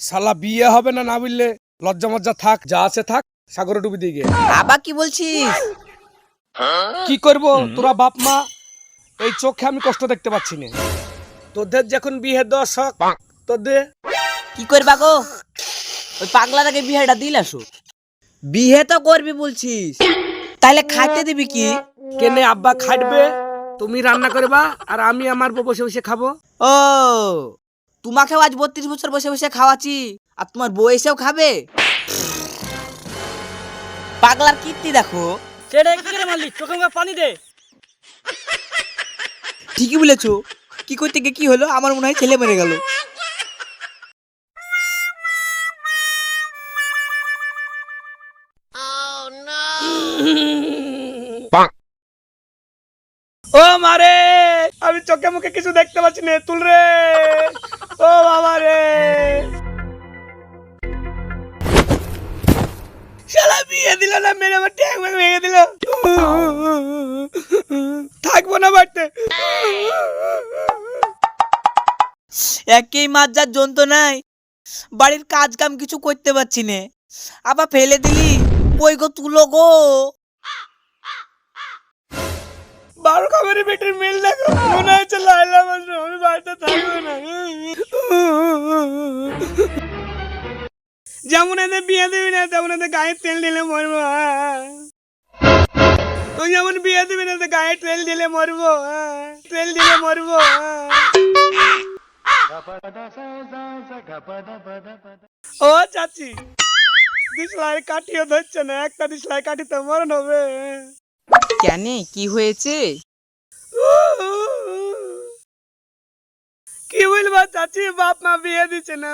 শালা বিয়ে হবে না না বুঝলে লজ্জা মজ্জা থাক যা আছে থাক সাগরে ডুবি দিয়ে গিয়ে। আবার কি বলছিস? কি করব? তোরা বাপ মা এই চোখে আমি কষ্ট দেখতে পাচ্ছি না। তোদের যখন বিয়ে শখ তোদের কি করবা গো? ওই পাগলাটাকে বিয়েটা দিল আসো। বিয়ে তো করবি বলছিস। তাহলে খাইতে দিবি কি? কেনে আব্বা খাটবে তুমি রান্না করবা আর আমি আমার বউ বসে বসে খাব। ও তোমাকেও আজ বত্রিশ বছর বসে বসে খাওয়াচ্ছি আর তোমার বউ এসেও খাবে? পাগলার কীর্তি দেখো। সেটা কি করে মারলি? চোখে মুখে পানি দে। ঠিকই বলেছ। কি করতে গিয়ে কি হলো? আমার মনে হয় ছেলে মেরে গেল। ও মারে আমি চোখে মুখে কিছু দেখতে পাচ্ছি নে তুল রে। ও বাবা রে। শালা বিয়ে দিল না, মেরে আমার ট্যাং ভেঙে দিল। থাকব না বাড়িতে। একেই মাজ্জার যন্ত্রণায় বাড়ির কাজ কাম কিছু করতে পারছি না। আবার ফেলে দিলি ওই গো তুলো গো। বারো খাবারের পেটের মিল দেখো মনে হচ্ছে লাইলা মাসে আমি বাড়িতে থাকব না যেমন এদের বিয়ে দিবি না, তেমন এদের গায়ে তেল দিলে মরবো। তুই যেমন বিয়ে দিবি না গায়ে তেল দিলে মরবো। তেল দিলে মরবো। ও চাচি দিসলাই কাটিও ধরছে না, একটা দিসলাই কাটি তো মরণ হবে কেন? কি হয়েছে? কি বলবা চাচি বাপ মা বিয়ে দিচ্ছে না।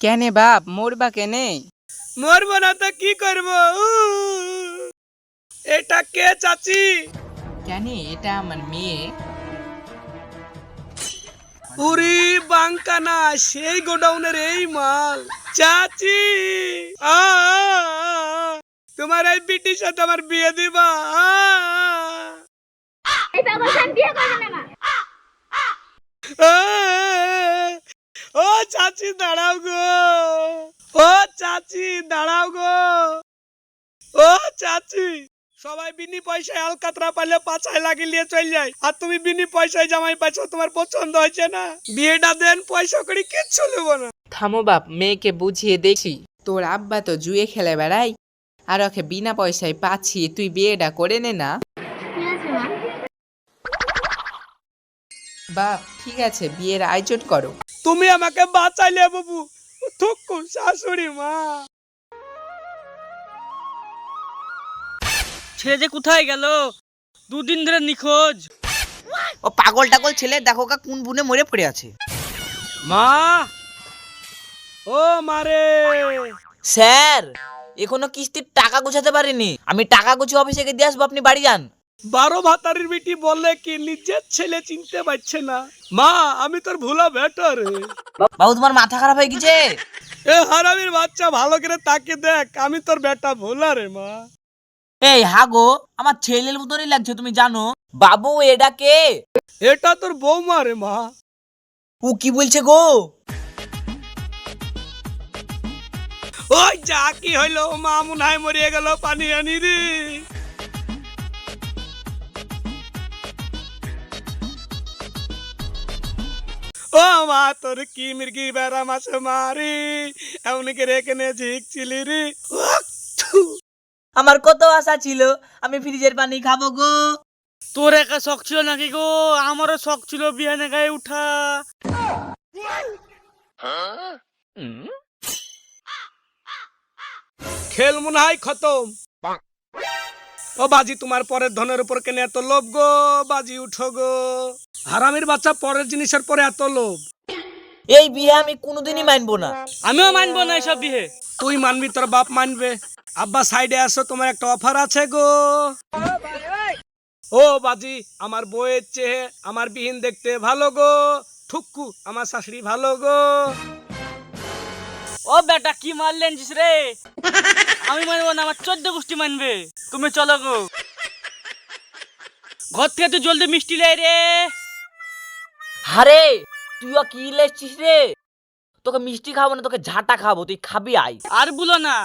কেনে বাপ? মরবা কেনে? মরবো না তো কি করব? এটা কে চাচি? কেন এটা আমার মেয়ে। উরি বাঙ্কানা সেই গোডাউনের এই মাল। চাচি! আ, তোমার এই বিটির সাথে আমার বিয়ে দিবা। ও চাচি দাঁড়াও গো। ও চাচি দাঁড়াও গো। ও চাচি সবাই বিনি পয়সায় আলকাতরা পাইলে পাছায় লাগিয়ে চল যায়। আর তুমি বিনি পয়সায় জামাই পাইছো তোমার পছন্দ হয়েছে না? বিয়েটা দেন পয়সা করে কিচ্ছু নেব না। থামো বাপ মেয়েকে বুঝিয়ে দেখি। তোর আব্বা তো জুয়ে খেলে বেড়াই আর ওকে বিনা পয়সায় পাচ্ছি তুই বিয়েটা করে নে না। বাপ ঠিক আছে বিয়ের আয়োজন করো। তুমি আমাকে বাঁচাইলে বাবু থুকু শাশুড়ি মা। ছেলে যে কোথায় গেল? দুদিন ধরে নিখোঁজ। ও পাগল টাগল ছেলে দেখো কা কোন বুনে মরে পড়ে আছে। মা! ও মারে স্যার! এখনও কিস্তির টাকা গুছাতে পারিনি। আমি টাকা গুছিয়ে অফিসে গিয়ে দিয়ে আসব আপনি বাড়ি যান। বারো ভাতারির বেটি বলে কি নিজের ছেলে চিনতে পারছে না। মা আমি তোর ভুলা বেটার বাবু তোমার মাথা খারাপ হয়ে গেছে? এ হারামির বাচ্চা ভালো করে তাকে দেখ আমি তোর বেটা ভোলা রে মা। এই হাগো আমার ছেলের মতনই লাগছে তুমি জানো। বাবু এটা কে? এটা তোর বৌমা রে মা। ও কি বলছে গো? ওই যা কি হইল? মা মনে হয় মরিয়ে গেল পানি আনি রে। ও মা তোর কি মির্গি বেড়া মাছে মারি? এমন করে রেখে নে ঝিকছিলি রে থু। আমার কত আশা ছিল আমি ফ্রিজের পানি খাব গো। তোর একা শখ ছিল নাকি গো? আমারও শখ ছিল বিহানে গায়ে উঠা। খেল মনে হয় খতম। ও বাজি তোমার পরের ধনের উপর কেন এত লোভ গো? বাজি উঠো গো। হারামির বাচ্চা পরের জিনিসের পরে এত লোভ। এই বিয়ে আমি কোনোদিনই মানবো না। আমিও মানবো না এসব বিয়ে। তুই মানবি তোর বাপ মানবে। আব্বা সাইডে আসো তোমার একটা অফার আছে গো। ও বাজি আমার বইয়ের চেয়ে আমার বিহীন দেখতে ভালো গো। ঠুক্কু আমার শাশুড়ি ভালো গো। ও বেটা কি মারলেন জিস রে? আমি মানবো না আমার চোদ্দ গোষ্ঠী মানবে। তুমি চলো গো। ঘর থেকে তুই জলদি মিষ্টি লাই রে। আরে তুইও কি লেছিস রে? তোকে মিষ্টি খাব না তোকে ঝাঁটা খাব তুই খাবি আই। আর বলো না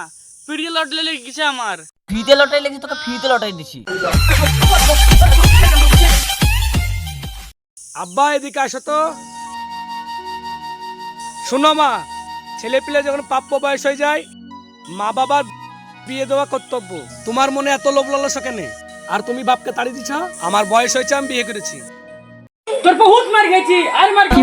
পিড়িয়ে লটলে লেগে গেছে আমার। ফ্রিতে লটাই লেগেছি তোকে ফ্রিতে লটাই দিছি। আব্বা এদিকে আসো তো। শোনো মা ছেলে পিলে যখন প্রাপ্য বয়স হয়ে যায় মা বাবার বিয়ে দেওয়া কর্তব্য। তোমার মনে এত লোভ লালসা কেন? আর তুমি বাপকে তাড়ি দিছ? আমার বয়স হয়েছে আমি বিয়ে করেছি। তোর বহুত মার গেছি আর মার কি